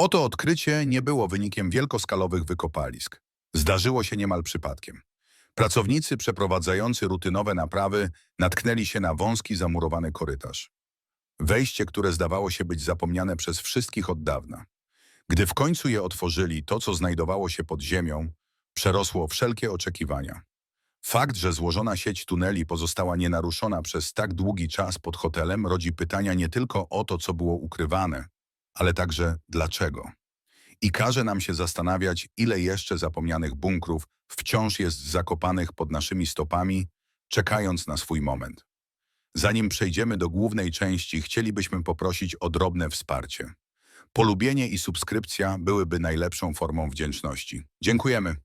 Oto odkrycie nie było wynikiem wielkoskalowych wykopalisk. Zdarzyło się niemal przypadkiem. Pracownicy przeprowadzający rutynowe naprawy natknęli się na wąski, zamurowany korytarz. Wejście, które zdawało się być zapomniane przez wszystkich od dawna. Gdy w końcu je otworzyli, to, co znajdowało się pod ziemią, przerosło wszelkie oczekiwania. Fakt, że złożona sieć tuneli pozostała nienaruszona przez tak długi czas pod hotelem, rodzi pytania nie tylko o to, co było ukrywane, ale także dlaczego. I każe nam się zastanawiać, ile jeszcze zapomnianych bunkrów wciąż jest zakopanych pod naszymi stopami, czekając na swój moment. Zanim przejdziemy do głównej części, chcielibyśmy poprosić o drobne wsparcie. Polubienie i subskrypcja byłyby najlepszą formą wdzięczności. Dziękujemy.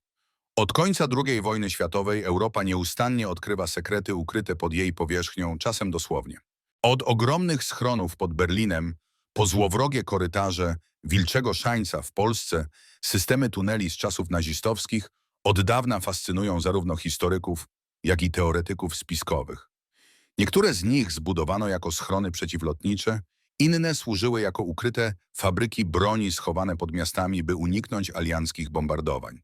Od końca II wojny światowej Europa nieustannie odkrywa sekrety ukryte pod jej powierzchnią, czasem dosłownie. Od ogromnych schronów pod Berlinem, po złowrogie korytarze Wilczego Szańca w Polsce, systemy tuneli z czasów nazistowskich od dawna fascynują zarówno historyków, jak i teoretyków spiskowych. Niektóre z nich zbudowano jako schrony przeciwlotnicze, inne służyły jako ukryte fabryki broni schowane pod miastami, by uniknąć alianckich bombardowań.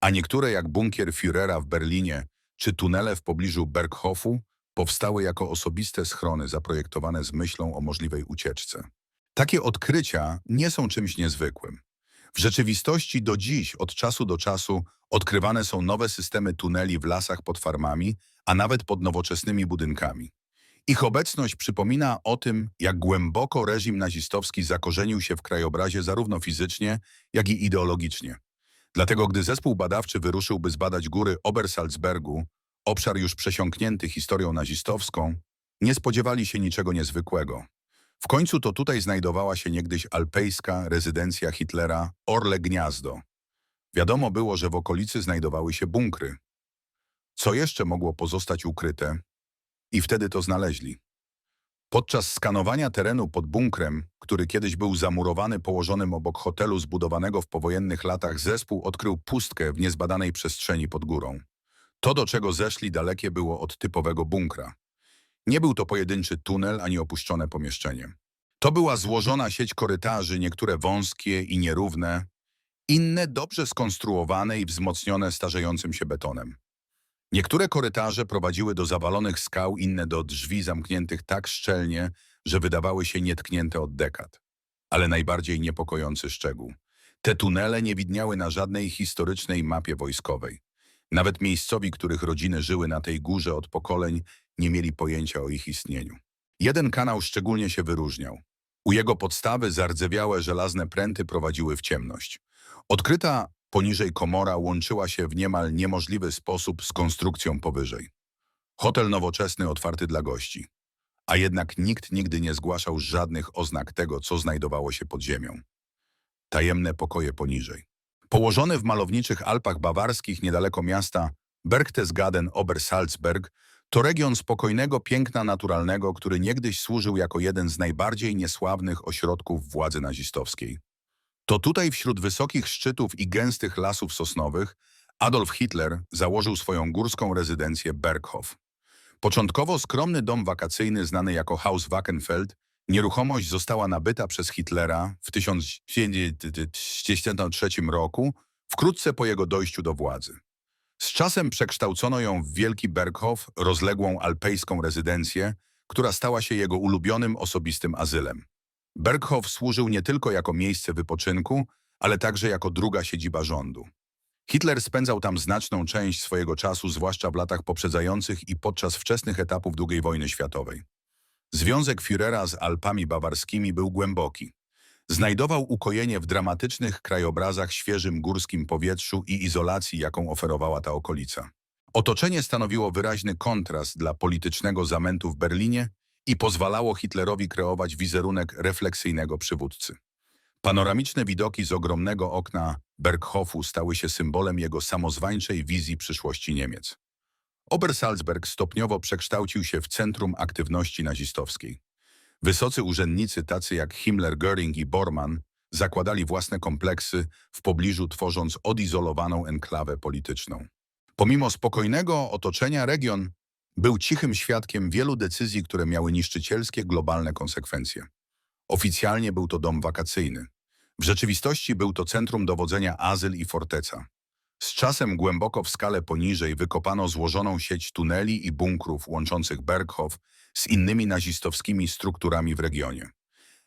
A niektóre, jak bunkier Führera w Berlinie czy tunele w pobliżu Berghofu, powstały jako osobiste schrony zaprojektowane z myślą o możliwej ucieczce. Takie odkrycia nie są czymś niezwykłym. W rzeczywistości do dziś, od czasu do czasu, odkrywane są nowe systemy tuneli w lasach pod farmami, a nawet pod nowoczesnymi budynkami. Ich obecność przypomina o tym, jak głęboko reżim nazistowski zakorzenił się w krajobrazie zarówno fizycznie, jak i ideologicznie. Dlatego gdy zespół badawczy wyruszył, by zbadać góry Obersalzbergu, obszar już przesiąknięty historią nazistowską, nie spodziewali się niczego niezwykłego. W końcu to tutaj znajdowała się niegdyś alpejska rezydencja Hitlera Orle Gniazdo. Wiadomo było, że w okolicy znajdowały się bunkry. Co jeszcze mogło pozostać ukryte? I wtedy to znaleźli. Podczas skanowania terenu pod bunkrem, który kiedyś był zamurowany położonym obok hotelu zbudowanego w powojennych latach, zespół odkrył pustkę w niezbadanej przestrzeni pod górą. To, do czego zeszli, dalekie było od typowego bunkra. Nie był to pojedynczy tunel ani opuszczone pomieszczenie. To była złożona sieć korytarzy, niektóre wąskie i nierówne, inne dobrze skonstruowane i wzmocnione starzejącym się betonem. Niektóre korytarze prowadziły do zawalonych skał, inne do drzwi zamkniętych tak szczelnie, że wydawały się nietknięte od dekad. Ale najbardziej niepokojący szczegół. Te tunele nie widniały na żadnej historycznej mapie wojskowej. Nawet miejscowi, których rodziny żyły na tej górze od pokoleń, nie mieli pojęcia o ich istnieniu. Jeden kanał szczególnie się wyróżniał. U jego podstawy zardzewiałe żelazne pręty prowadziły w ciemność. Odkryta poniżej komora łączyła się w niemal niemożliwy sposób z konstrukcją powyżej. Hotel nowoczesny otwarty dla gości. A jednak nikt nigdy nie zgłaszał żadnych oznak tego, co znajdowało się pod ziemią. Tajemne pokoje poniżej. Położony w malowniczych Alpach bawarskich niedaleko miasta Berchtesgaden Obersalzberg, to region spokojnego piękna naturalnego, który niegdyś służył jako jeden z najbardziej niesławnych ośrodków władzy nazistowskiej. To tutaj wśród wysokich szczytów i gęstych lasów sosnowych Adolf Hitler założył swoją górską rezydencję Berghof. Początkowo skromny dom wakacyjny znany jako Haus Wackenfeld, nieruchomość została nabyta przez Hitlera w 1933 roku, wkrótce po jego dojściu do władzy. Z czasem przekształcono ją w Wielki Berghof, rozległą alpejską rezydencję, która stała się jego ulubionym osobistym azylem. Berghof służył nie tylko jako miejsce wypoczynku, ale także jako druga siedziba rządu. Hitler spędzał tam znaczną część swojego czasu, zwłaszcza w latach poprzedzających i podczas wczesnych etapów II wojny światowej. Związek Führera z Alpami bawarskimi był głęboki. Znajdował ukojenie w dramatycznych krajobrazach, świeżym górskim powietrzu i izolacji, jaką oferowała ta okolica. Otoczenie stanowiło wyraźny kontrast dla politycznego zamętu w Berlinie i pozwalało Hitlerowi kreować wizerunek refleksyjnego przywódcy. Panoramiczne widoki z ogromnego okna Berghofu stały się symbolem jego samozwańczej wizji przyszłości Niemiec. Obersalzberg stopniowo przekształcił się w centrum aktywności nazistowskiej. Wysocy urzędnicy tacy jak Himmler, Göring i Bormann zakładali własne kompleksy w pobliżu tworząc odizolowaną enklawę polityczną. Pomimo spokojnego otoczenia region był cichym świadkiem wielu decyzji, które miały niszczycielskie globalne konsekwencje. Oficjalnie był to dom wakacyjny. W rzeczywistości był to centrum dowodzenia azyl i forteca. Z czasem głęboko w skale poniżej wykopano złożoną sieć tuneli i bunkrów łączących Berghof z innymi nazistowskimi strukturami w regionie.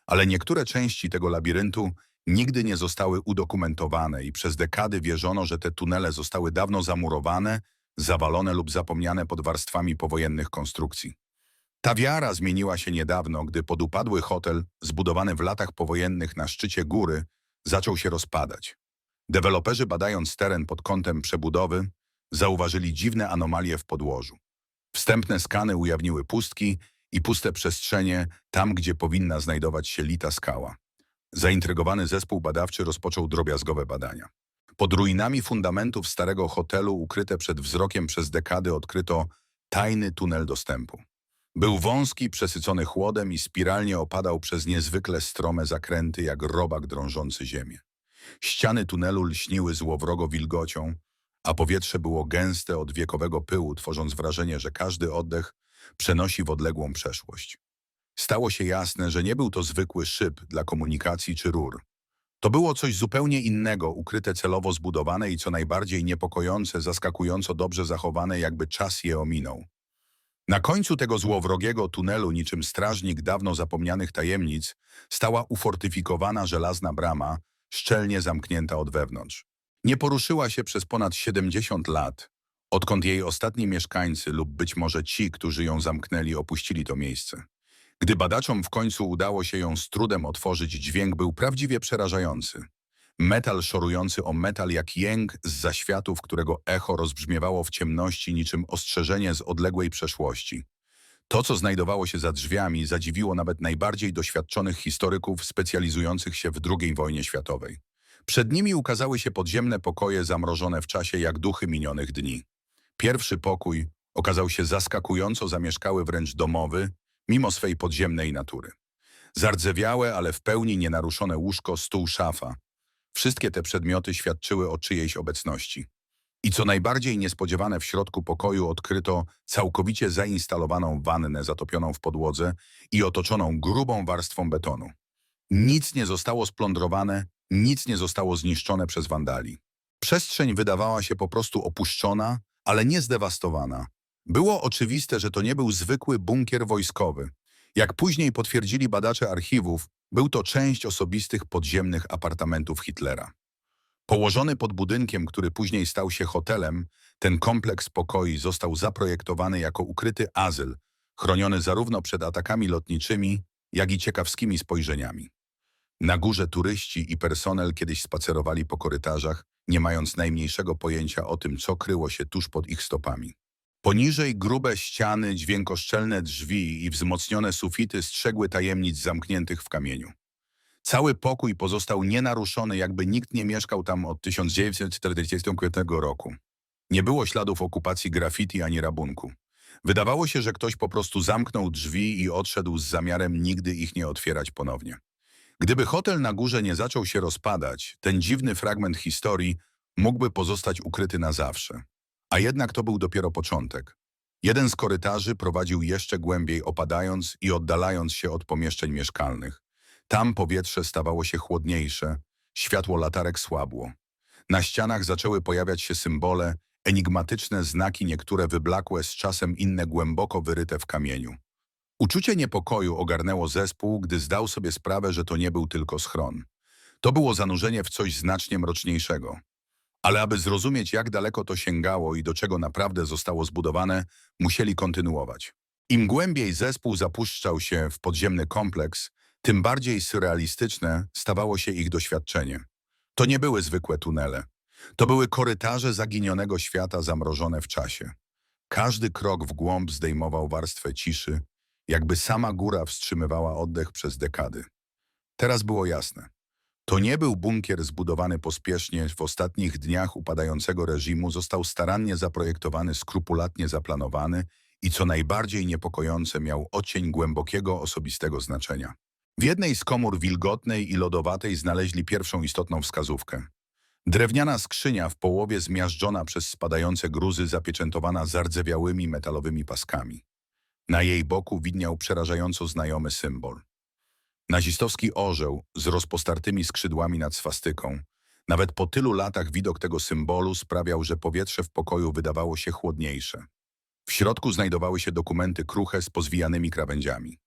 Ale niektóre części tego labiryntu nigdy nie zostały udokumentowane i przez dekady wierzono, że te tunele zostały dawno zamurowane, zawalone lub zapomniane pod warstwami powojennych konstrukcji. Ta wiara zmieniła się niedawno, gdy podupadły hotel, zbudowany w latach powojennych na szczycie góry, zaczął się rozpadać. Deweloperzy badając teren pod kątem przebudowy, zauważyli dziwne anomalie w podłożu. Wstępne skany ujawniły pustki i puste przestrzenie tam, gdzie powinna znajdować się lita skała. Zaintrygowany zespół badawczy rozpoczął drobiazgowe badania. Pod ruinami fundamentów starego hotelu ukryte przed wzrokiem przez dekady odkryto tajny tunel dostępu. Był wąski, przesycony chłodem i spiralnie opadał przez niezwykle strome zakręty jak robak drążący ziemię. Ściany tunelu lśniły złowrogo wilgocią, a powietrze było gęste od wiekowego pyłu, tworząc wrażenie, że każdy oddech przenosi w odległą przeszłość. Stało się jasne, że nie był to zwykły szyb dla komunikacji czy rur. To było coś zupełnie innego, ukryte celowo zbudowane i co najbardziej niepokojące, zaskakująco dobrze zachowane, jakby czas je ominął. Na końcu tego złowrogiego tunelu, niczym strażnik dawno zapomnianych tajemnic, stała ufortyfikowana żelazna brama, szczelnie zamknięta od wewnątrz. Nie poruszyła się przez ponad 70 lat, odkąd jej ostatni mieszkańcy lub być może ci, którzy ją zamknęli, opuścili to miejsce. Gdy badaczom w końcu udało się ją z trudem otworzyć, dźwięk był prawdziwie przerażający. Metal szorujący o metal jak jęk z zaświatów, którego echo rozbrzmiewało w ciemności niczym ostrzeżenie z odległej przeszłości. To, co znajdowało się za drzwiami, zadziwiło nawet najbardziej doświadczonych historyków specjalizujących się w II wojnie światowej. Przed nimi ukazały się podziemne pokoje zamrożone w czasie jak duchy minionych dni. Pierwszy pokój okazał się zaskakująco zamieszkały wręcz domowy, mimo swej podziemnej natury. Zardzewiałe, ale w pełni nienaruszone łóżko, stół, szafa. Wszystkie te przedmioty świadczyły o czyjejś obecności. I co najbardziej niespodziewane w środku pokoju odkryto całkowicie zainstalowaną wannę zatopioną w podłodze i otoczoną grubą warstwą betonu. Nic nie zostało splądrowane, nic nie zostało zniszczone przez wandali. Przestrzeń wydawała się po prostu opuszczona, ale nie zdewastowana. Było oczywiste, że to nie był zwykły bunkier wojskowy. Jak później potwierdzili badacze archiwów, był to część osobistych podziemnych apartamentów Hitlera. Położony pod budynkiem, który później stał się hotelem, ten kompleks pokoi został zaprojektowany jako ukryty azyl, chroniony zarówno przed atakami lotniczymi, jak i ciekawskimi spojrzeniami. Na górze turyści i personel kiedyś spacerowali po korytarzach, nie mając najmniejszego pojęcia o tym, co kryło się tuż pod ich stopami. Poniżej grube ściany, dźwiękoszczelne drzwi i wzmocnione sufity strzegły tajemnic zamkniętych w kamieniu. Cały pokój pozostał nienaruszony, jakby nikt nie mieszkał tam od 1945 roku. Nie było śladów okupacji graffiti ani rabunku. Wydawało się, że ktoś po prostu zamknął drzwi i odszedł z zamiarem nigdy ich nie otwierać ponownie. Gdyby hotel na górze nie zaczął się rozpadać, ten dziwny fragment historii mógłby pozostać ukryty na zawsze. A jednak to był dopiero początek. Jeden z korytarzy prowadził jeszcze głębiej, opadając i oddalając się od pomieszczeń mieszkalnych. Tam powietrze stawało się chłodniejsze, światło latarek słabło. Na ścianach zaczęły pojawiać się symbole, enigmatyczne znaki, niektóre wyblakłe, z czasem inne głęboko wyryte w kamieniu. Uczucie niepokoju ogarnęło zespół, gdy zdał sobie sprawę, że to nie był tylko schron. To było zanurzenie w coś znacznie mroczniejszego. Ale aby zrozumieć, jak daleko to sięgało i do czego naprawdę zostało zbudowane, musieli kontynuować. Im głębiej zespół zapuszczał się w podziemny kompleks, tym bardziej surrealistyczne stawało się ich doświadczenie. To nie były zwykłe tunele. To były korytarze zaginionego świata zamrożone w czasie. Każdy krok w głąb zdejmował warstwę ciszy, jakby sama góra wstrzymywała oddech przez dekady. Teraz było jasne. To nie był bunkier zbudowany pospiesznie, w ostatnich dniach upadającego reżimu został starannie zaprojektowany, skrupulatnie zaplanowany i co najbardziej niepokojące miał ocień głębokiego osobistego znaczenia. W jednej z komór wilgotnej i lodowatej znaleźli pierwszą istotną wskazówkę. Drewniana skrzynia w połowie zmiażdżona przez spadające gruzy zapieczętowana zardzewiałymi metalowymi paskami. Na jej boku widniał przerażająco znajomy symbol. Nazistowski orzeł z rozpostartymi skrzydłami nad swastyką. Nawet po tylu latach widok tego symbolu sprawiał, że powietrze w pokoju wydawało się chłodniejsze. W środku znajdowały się dokumenty kruche z pozwijanymi krawędziami.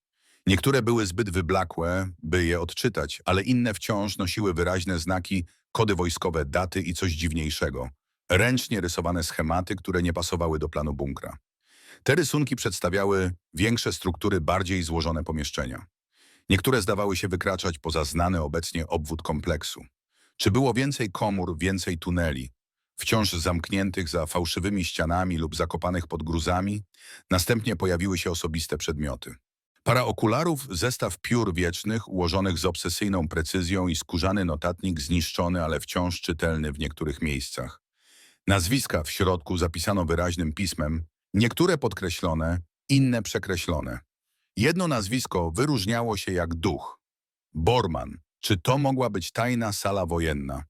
Niektóre były zbyt wyblakłe, by je odczytać, ale inne wciąż nosiły wyraźne znaki, kody wojskowe, daty i coś dziwniejszego. Ręcznie rysowane schematy, które nie pasowały do planu bunkra. Te rysunki przedstawiały większe struktury, bardziej złożone pomieszczenia. Niektóre zdawały się wykraczać poza znany obecnie obwód kompleksu. Czy było więcej komór, więcej tuneli, wciąż zamkniętych za fałszywymi ścianami lub zakopanych pod gruzami? Następnie pojawiły się osobiste przedmioty. Para okularów, zestaw piór wiecznych ułożonych z obsesyjną precyzją i skórzany notatnik zniszczony, ale wciąż czytelny w niektórych miejscach. Nazwiska w środku zapisano wyraźnym pismem, niektóre podkreślone, inne przekreślone. Jedno nazwisko wyróżniało się jak duch. Borman. Czy to mogła być tajna sala wojenna?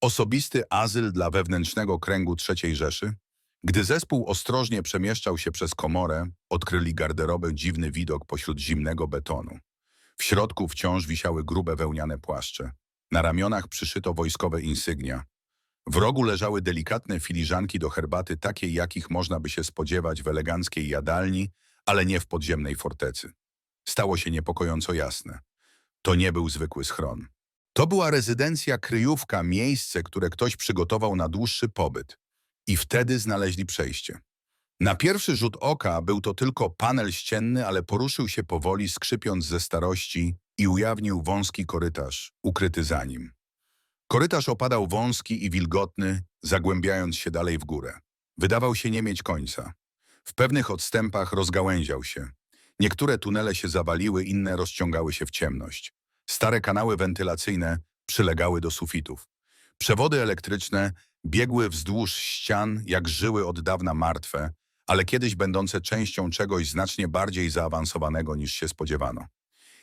Osobisty azyl dla wewnętrznego kręgu III Rzeszy? Gdy zespół ostrożnie przemieszczał się przez komorę, odkryli garderobę dziwny widok pośród zimnego betonu. W środku wciąż wisiały grube wełniane płaszcze. Na ramionach przyszyto wojskowe insygnia. W rogu leżały delikatne filiżanki do herbaty, takie jakich można by się spodziewać w eleganckiej jadalni, ale nie w podziemnej fortecy. Stało się niepokojąco jasne. To nie był zwykły schron. To była rezydencja kryjówka, miejsce, które ktoś przygotował na dłuższy pobyt. I wtedy znaleźli przejście. Na pierwszy rzut oka był to tylko panel ścienny, ale poruszył się powoli, skrzypiąc ze starości i ujawnił wąski korytarz, ukryty za nim. Korytarz opadał wąski i wilgotny, zagłębiając się dalej w górę. Wydawał się nie mieć końca. W pewnych odstępach rozgałęział się. Niektóre tunele się zawaliły, inne rozciągały się w ciemność. Stare kanały wentylacyjne przylegały do sufitów. Przewody elektryczne biegły wzdłuż ścian jak żyły od dawna martwe, ale kiedyś będące częścią czegoś znacznie bardziej zaawansowanego niż się spodziewano.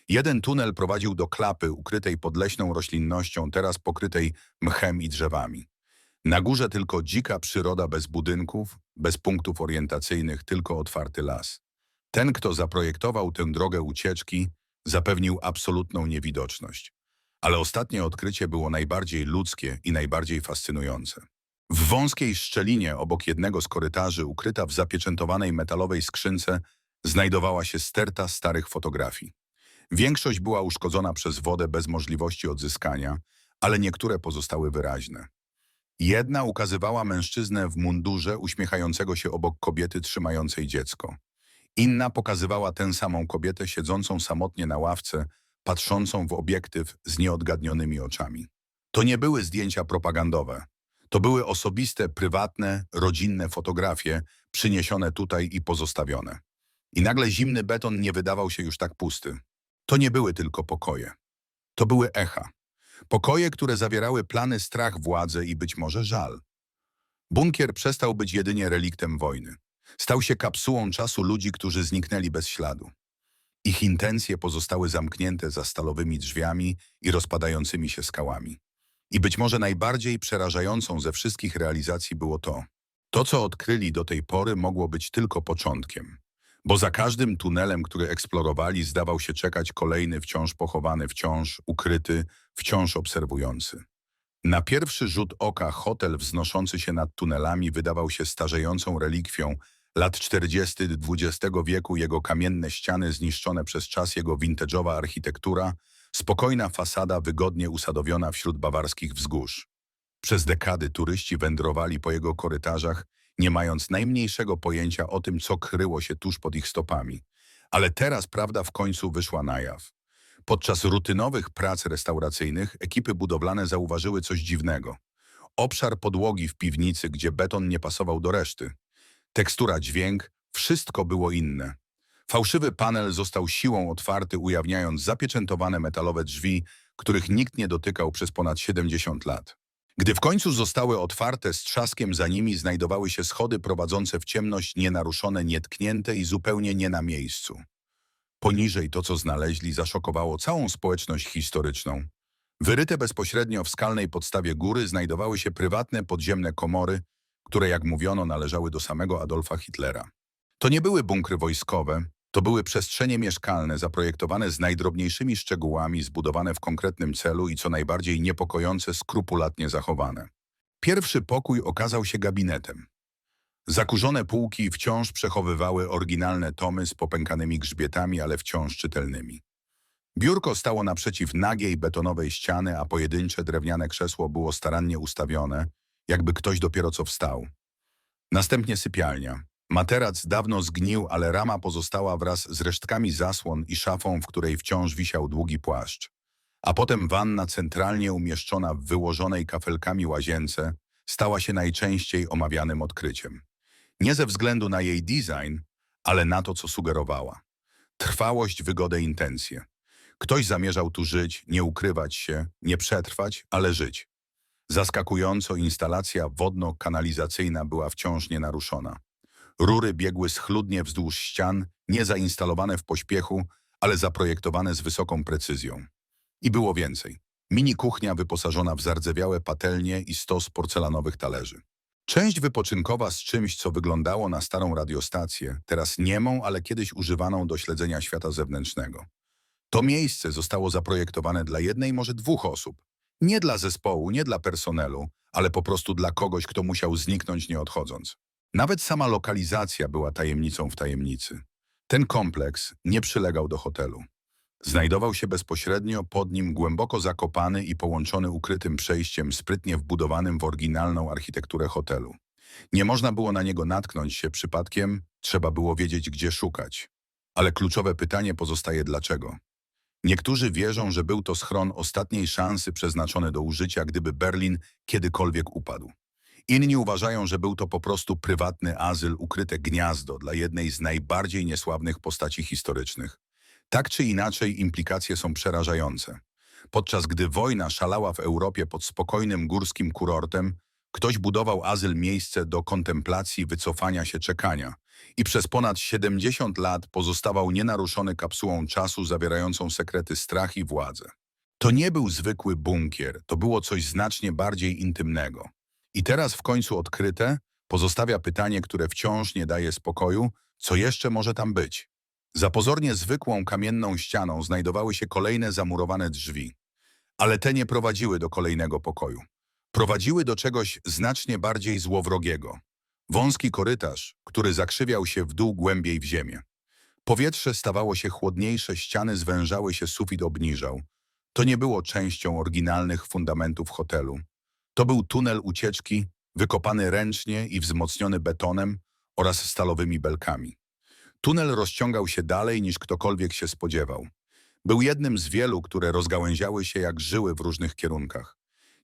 Jeden tunel prowadził do klapy ukrytej pod leśną roślinnością, teraz pokrytej mchem i drzewami. Na górze tylko dzika przyroda bez budynków, bez punktów orientacyjnych, tylko otwarty las. Ten, kto zaprojektował tę drogę ucieczki, zapewnił absolutną niewidoczność. Ale ostatnie odkrycie było najbardziej ludzkie i najbardziej fascynujące. W wąskiej szczelinie obok jednego z korytarzy, ukryta w zapieczętowanej metalowej skrzynce, znajdowała się sterta starych fotografii. Większość była uszkodzona przez wodę bez możliwości odzyskania, ale niektóre pozostały wyraźne. Jedna ukazywała mężczyznę w mundurze uśmiechającego się obok kobiety trzymającej dziecko. Inna pokazywała tę samą kobietę siedzącą samotnie na ławce, patrzącą w obiektyw z nieodgadnionymi oczami. To nie były zdjęcia propagandowe. To były osobiste, prywatne, rodzinne fotografie przyniesione tutaj i pozostawione. I nagle zimny beton nie wydawał się już tak pusty. To nie były tylko pokoje. To były echa. Pokoje, które zawierały plany, strach, władzę i być może żal. Bunkier przestał być jedynie reliktem wojny. Stał się kapsułą czasu ludzi, którzy zniknęli bez śladu. Ich intencje pozostały zamknięte za stalowymi drzwiami i rozpadającymi się skałami. I być może najbardziej przerażającą ze wszystkich realizacji było to. To, co odkryli do tej pory, mogło być tylko początkiem. Bo za każdym tunelem, który eksplorowali, zdawał się czekać kolejny, wciąż pochowany, wciąż ukryty, wciąż obserwujący. Na pierwszy rzut oka hotel wznoszący się nad tunelami wydawał się starzejącą relikwią lat 40. XX wieku, jego kamienne ściany zniszczone przez czas, jego vintage'owa architektura, spokojna fasada wygodnie usadowiona wśród bawarskich wzgórz. Przez dekady turyści wędrowali po jego korytarzach, nie mając najmniejszego pojęcia o tym, co kryło się tuż pod ich stopami. Ale teraz prawda w końcu wyszła na jaw. Podczas rutynowych prac restauracyjnych ekipy budowlane zauważyły coś dziwnego. Obszar podłogi w piwnicy, gdzie beton nie pasował do reszty. Tekstura, dźwięk, wszystko było inne. Fałszywy panel został siłą otwarty, ujawniając zapieczętowane metalowe drzwi, których nikt nie dotykał przez ponad 70 lat. Gdy w końcu zostały otwarte, z trzaskiem za nimi znajdowały się schody prowadzące w ciemność, nienaruszone, nietknięte i zupełnie nie na miejscu. Poniżej to, co znaleźli, zaszokowało całą społeczność historyczną. Wyryte bezpośrednio w skalnej podstawie góry znajdowały się prywatne podziemne komory, które, jak mówiono, należały do samego Adolfa Hitlera. To nie były bunkry wojskowe, To były przestrzenie mieszkalne zaprojektowane z najdrobniejszymi szczegółami, zbudowane w konkretnym celu i co najbardziej niepokojące, skrupulatnie zachowane. Pierwszy pokój okazał się gabinetem. Zakurzone półki wciąż przechowywały oryginalne tomy z popękanymi grzbietami, ale wciąż czytelnymi. Biurko stało naprzeciw nagiej betonowej ściany, a pojedyncze drewniane krzesło było starannie ustawione, jakby ktoś dopiero co wstał. Następnie sypialnia. Materac dawno zgnił, ale rama pozostała wraz z resztkami zasłon i szafą, w której wciąż wisiał długi płaszcz. A potem wanna centralnie umieszczona w wyłożonej kafelkami łazience stała się najczęściej omawianym odkryciem. Nie ze względu na jej design, ale na to, co sugerowała. Trwałość, wygodę, intencje. Ktoś zamierzał tu żyć, nie ukrywać się, nie przetrwać, ale żyć. Zaskakująco instalacja wodno-kanalizacyjna była wciąż nienaruszona. Rury biegły schludnie wzdłuż ścian, nie zainstalowane w pośpiechu, ale zaprojektowane z wysoką precyzją. I było więcej. Mini kuchnia wyposażona w zardzewiałe patelnie i stos porcelanowych talerzy. Część wypoczynkowa z czymś, co wyglądało na starą radiostację, teraz niemą, ale kiedyś używaną do śledzenia świata zewnętrznego. To miejsce zostało zaprojektowane dla jednej, może dwóch osób. Nie dla zespołu, nie dla personelu, ale po prostu dla kogoś, kto musiał zniknąć nie odchodząc. Nawet sama lokalizacja była tajemnicą w tajemnicy. Ten kompleks nie przylegał do hotelu. Znajdował się bezpośrednio pod nim głęboko zakopany i połączony ukrytym przejściem sprytnie wbudowanym w oryginalną architekturę hotelu. Nie można było na niego natknąć się przypadkiem, trzeba było wiedzieć, gdzie szukać. Ale kluczowe pytanie pozostaje dlaczego. Niektórzy wierzą, że był to schron ostatniej szansy przeznaczony do użycia, gdyby Berlin kiedykolwiek upadł. Inni uważają, że był to po prostu prywatny azyl, ukryte gniazdo dla jednej z najbardziej niesławnych postaci historycznych. Tak czy inaczej implikacje są przerażające. Podczas gdy wojna szalała w Europie pod spokojnym górskim kurortem, ktoś budował azyl miejsce do kontemplacji, wycofania się, czekania. I przez ponad 70 lat pozostawał nienaruszony kapsułą czasu zawierającą sekrety strach i władzę. To nie był zwykły bunkier, to było coś znacznie bardziej intymnego. I teraz w końcu odkryte pozostawia pytanie, które wciąż nie daje spokoju, co jeszcze może tam być. Za pozornie zwykłą kamienną ścianą znajdowały się kolejne zamurowane drzwi. Ale te nie prowadziły do kolejnego pokoju. Prowadziły do czegoś znacznie bardziej złowrogiego. Wąski korytarz, który zakrzywiał się w dół głębiej w ziemię. Powietrze stawało się chłodniejsze, ściany zwężały się, sufit obniżał. To nie było częścią oryginalnych fundamentów hotelu. To był tunel ucieczki, wykopany ręcznie i wzmocniony betonem oraz stalowymi belkami. Tunel rozciągał się dalej niż ktokolwiek się spodziewał. Był jednym z wielu, które rozgałęziały się jak żyły w różnych kierunkach.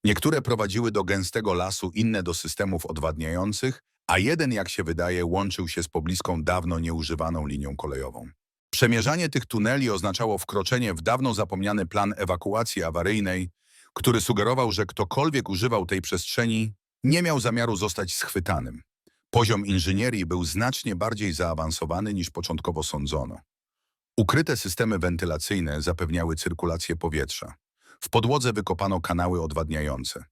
Niektóre prowadziły do gęstego lasu, inne do systemów odwadniających, a jeden, jak się wydaje, łączył się z pobliską dawno nieużywaną linią kolejową. Przemierzanie tych tuneli oznaczało wkroczenie w dawno zapomniany plan ewakuacji awaryjnej, który sugerował, że ktokolwiek używał tej przestrzeni, nie miał zamiaru zostać schwytanym. Poziom inżynierii był znacznie bardziej zaawansowany niż początkowo sądzono. Ukryte systemy wentylacyjne zapewniały cyrkulację powietrza. W podłodze wykopano kanały odwadniające.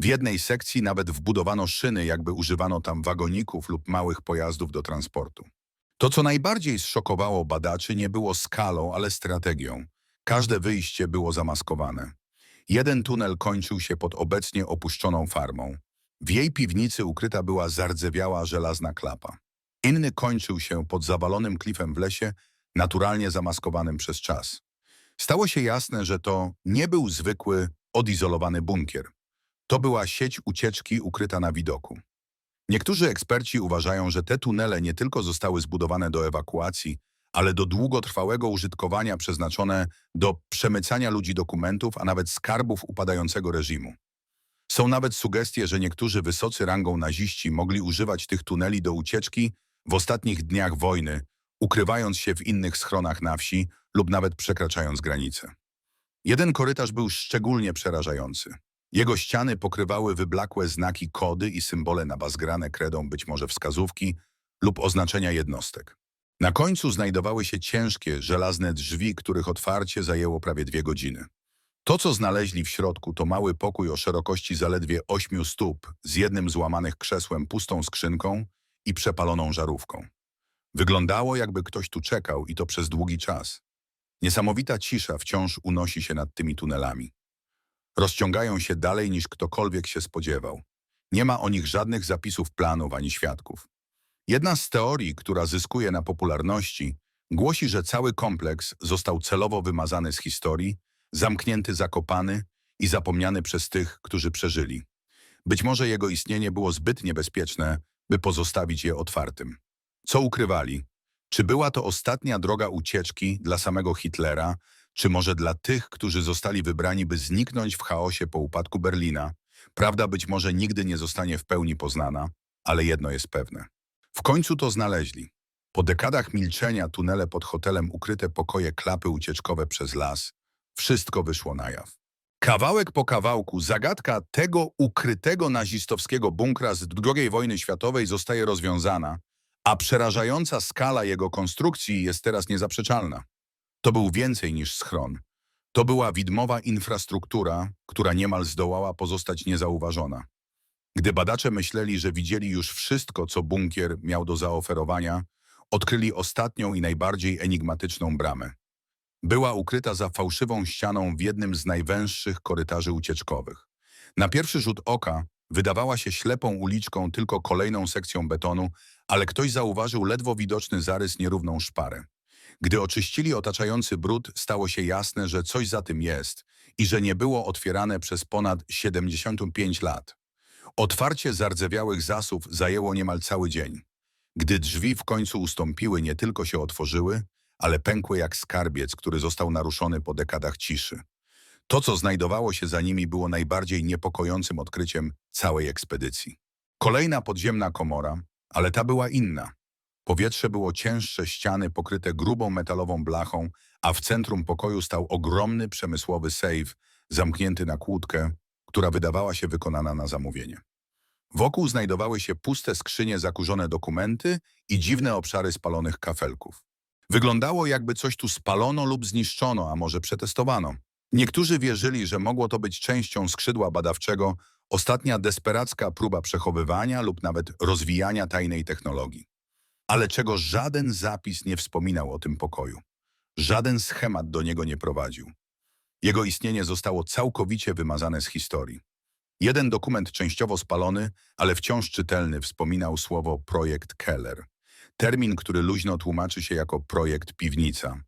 W jednej sekcji nawet wbudowano szyny, jakby używano tam wagoników lub małych pojazdów do transportu. To, co najbardziej zszokowało badaczy, nie było skalą, ale strategią. Każde wyjście było zamaskowane. Jeden tunel kończył się pod obecnie opuszczoną farmą. W jej piwnicy ukryta była zardzewiała żelazna klapa. Inny kończył się pod zawalonym klifem w lesie, naturalnie zamaskowanym przez czas. Stało się jasne, że to nie był zwykły, odizolowany bunkier. To była sieć ucieczki ukryta na widoku. Niektórzy eksperci uważają, że te tunele nie tylko zostały zbudowane do ewakuacji, ale do długotrwałego użytkowania przeznaczone do przemycania ludzi dokumentów, a nawet skarbów upadającego reżimu. Są nawet sugestie, że niektórzy wysocy rangą naziści mogli używać tych tuneli do ucieczki w ostatnich dniach wojny, ukrywając się w innych schronach na wsi lub nawet przekraczając granice. Jeden korytarz był szczególnie przerażający. Jego ściany pokrywały wyblakłe znaki kody i symbole nabazgrane kredą być może wskazówki lub oznaczenia jednostek. Na końcu znajdowały się ciężkie, żelazne drzwi, których otwarcie zajęło prawie dwie godziny. To, co znaleźli w środku, to mały pokój o szerokości zaledwie ośmiu stóp z jednym złamanych krzesłem, pustą skrzynką i przepaloną żarówką. Wyglądało, jakby ktoś tu czekał i to przez długi czas. Niesamowita cisza wciąż unosi się nad tymi tunelami. Rozciągają się dalej niż ktokolwiek się spodziewał. Nie ma o nich żadnych zapisów planów ani świadków. Jedna z teorii, która zyskuje na popularności, głosi, że cały kompleks został celowo wymazany z historii, zamknięty, zakopany i zapomniany przez tych, którzy przeżyli. Być może jego istnienie było zbyt niebezpieczne, by pozostawić je otwartym. Co ukrywali? Czy była to ostatnia droga ucieczki dla samego Hitlera, czy może dla tych, którzy zostali wybrani, by zniknąć w chaosie po upadku Berlina? Prawda być może nigdy nie zostanie w pełni poznana, ale jedno jest pewne. W końcu to znaleźli. Po dekadach milczenia tunele pod hotelem, ukryte pokoje, klapy ucieczkowe przez las. Wszystko wyszło na jaw. Kawałek po kawałku zagadka tego ukrytego nazistowskiego bunkra z II wojny światowej zostaje rozwiązana, a przerażająca skala jego konstrukcji jest teraz niezaprzeczalna. To był więcej niż schron. To była widmowa infrastruktura, która niemal zdołała pozostać niezauważona. Gdy badacze myśleli, że widzieli już wszystko, co bunkier miał do zaoferowania, odkryli ostatnią i najbardziej enigmatyczną bramę. Była ukryta za fałszywą ścianą w jednym z najwęższych korytarzy ucieczkowych. Na pierwszy rzut oka wydawała się ślepą uliczką tylko kolejną sekcją betonu, ale ktoś zauważył ledwo widoczny zarys nierówną szparę. Gdy oczyścili otaczający brud, stało się jasne, że coś za tym jest i że nie było otwierane przez ponad 75 lat. Otwarcie zardzewiałych zasów zajęło niemal cały dzień. Gdy drzwi w końcu ustąpiły, nie tylko się otworzyły, ale pękły jak skarbiec, który został naruszony po dekadach ciszy. To, co znajdowało się za nimi, było najbardziej niepokojącym odkryciem całej ekspedycji. Kolejna podziemna komora, ale ta była inna. Powietrze było cięższe, ściany pokryte grubą metalową blachą, a w centrum pokoju stał ogromny przemysłowy sejf, zamknięty na kłódkę, która wydawała się wykonana na zamówienie. Wokół znajdowały się puste skrzynie, zakurzone dokumenty i dziwne obszary spalonych kafelków. Wyglądało, jakby coś tu spalono lub zniszczono, a może przetestowano. Niektórzy wierzyli, że mogło to być częścią skrzydła badawczego, ostatnia desperacka próba przechowywania lub nawet rozwijania tajnej technologii. Ale czego żaden zapis nie wspominał o tym pokoju. Żaden schemat do niego nie prowadził. Jego istnienie zostało całkowicie wymazane z historii. Jeden dokument częściowo spalony, ale wciąż czytelny wspominał słowo projekt Keller. Termin, który luźno tłumaczy się jako projekt piwnica.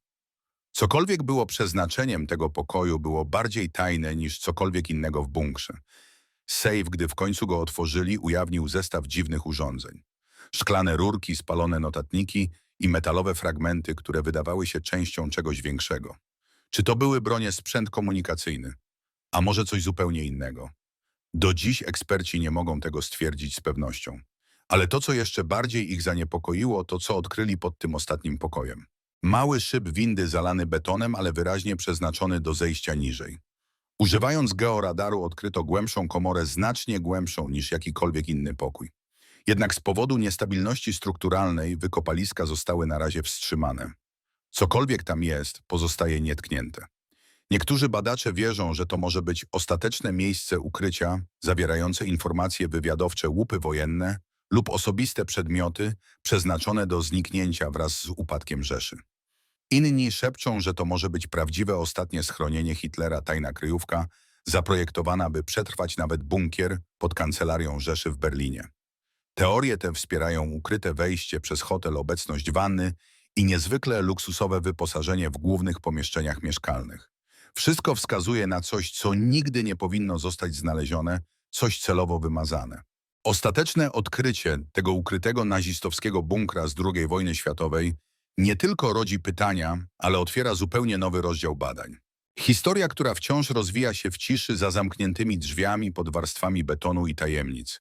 Cokolwiek było przeznaczeniem tego pokoju, było bardziej tajne niż cokolwiek innego w bunkrze. Sejf, gdy w końcu go otworzyli, ujawnił zestaw dziwnych urządzeń. Szklane rurki, spalone notatniki i metalowe fragmenty, które wydawały się częścią czegoś większego. Czy to były bronie sprzęt komunikacyjny? A może coś zupełnie innego? Do dziś eksperci nie mogą tego stwierdzić z pewnością. Ale to, co jeszcze bardziej ich zaniepokoiło, to co odkryli pod tym ostatnim pokojem. Mały szyb windy zalany betonem, ale wyraźnie przeznaczony do zejścia niżej. Używając georadaru odkryto głębszą komorę, znacznie głębszą niż jakikolwiek inny pokój. Jednak z powodu niestabilności strukturalnej wykopaliska zostały na razie wstrzymane. Cokolwiek tam jest, pozostaje nietknięte. Niektórzy badacze wierzą, że to może być ostateczne miejsce ukrycia zawierające informacje wywiadowcze łupy wojenne lub osobiste przedmioty przeznaczone do zniknięcia wraz z upadkiem Rzeszy. Inni szepczą, że to może być prawdziwe ostatnie schronienie Hitlera tajna kryjówka, zaprojektowana, by przetrwać nawet bunkier pod kancelarią Rzeszy w Berlinie. Teorie te wspierają ukryte wejście przez hotel, obecność wanny i niezwykle luksusowe wyposażenie w głównych pomieszczeniach mieszkalnych. Wszystko wskazuje na coś, co nigdy nie powinno zostać znalezione, coś celowo wymazane. Ostateczne odkrycie tego ukrytego nazistowskiego bunkra z II wojny światowej nie tylko rodzi pytania, ale otwiera zupełnie nowy rozdział badań. Historia, która wciąż rozwija się w ciszy za zamkniętymi drzwiami pod warstwami betonu i tajemnic.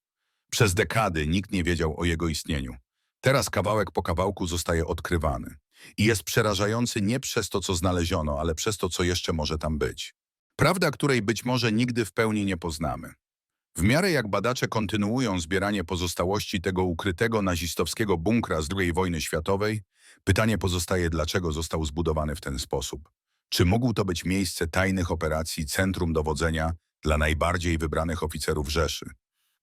Przez dekady nikt nie wiedział o jego istnieniu. Teraz kawałek po kawałku zostaje odkrywany. I jest przerażający nie przez to, co znaleziono, ale przez to, co jeszcze może tam być. Prawda, której być może nigdy w pełni nie poznamy. W miarę jak badacze kontynuują zbieranie pozostałości tego ukrytego nazistowskiego bunkra z II wojny światowej, pytanie pozostaje, dlaczego został zbudowany w ten sposób. Czy mógł to być miejsce tajnych operacji, centrum dowodzenia dla najbardziej wybranych oficerów Rzeszy?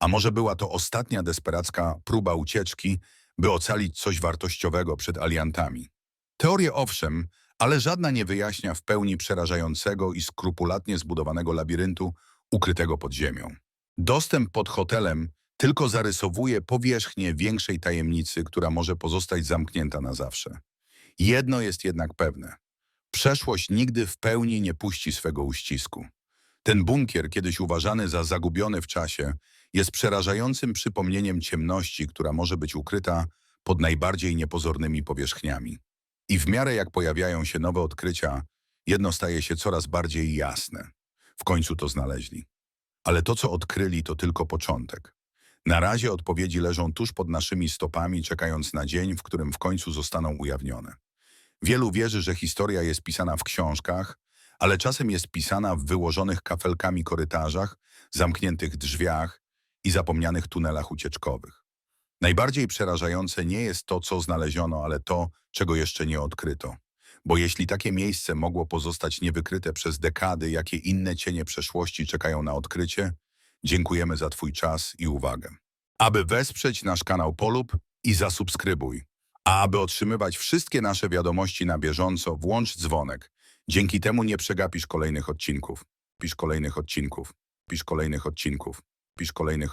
A może była to ostatnia desperacka próba ucieczki, by ocalić coś wartościowego przed aliantami. Teorie owszem, ale żadna nie wyjaśnia w pełni przerażającego i skrupulatnie zbudowanego labiryntu ukrytego pod ziemią. Dostęp pod hotelem tylko zarysowuje powierzchnię większej tajemnicy, która może pozostać zamknięta na zawsze. Jedno jest jednak pewne. Przeszłość nigdy w pełni nie puści swego uścisku. Ten bunkier, kiedyś uważany za zagubiony w czasie, jest przerażającym przypomnieniem ciemności, która może być ukryta pod najbardziej niepozornymi powierzchniami. I w miarę jak pojawiają się nowe odkrycia, jedno staje się coraz bardziej jasne. W końcu to znaleźli. Ale to, co odkryli, to tylko początek. Na razie odpowiedzi leżą tuż pod naszymi stopami, czekając na dzień, w którym w końcu zostaną ujawnione. Wielu wierzy, że historia jest pisana w książkach, ale czasem jest pisana w wyłożonych kafelkami korytarzach, zamkniętych drzwiach i zapomnianych tunelach ucieczkowych. Najbardziej przerażające nie jest to, co znaleziono, ale to, czego jeszcze nie odkryto. Bo jeśli takie miejsce mogło pozostać niewykryte przez dekady, jakie inne cienie przeszłości czekają na odkrycie, dziękujemy za Twój czas i uwagę. Aby wesprzeć nasz kanał Polub i zasubskrybuj. A aby otrzymywać wszystkie nasze wiadomości na bieżąco, włącz dzwonek. Dzięki temu nie przegapisz kolejnych odcinków. Pisz kolejnych odcinków. Pisz kolejnych odcinków. Pisz kolejnych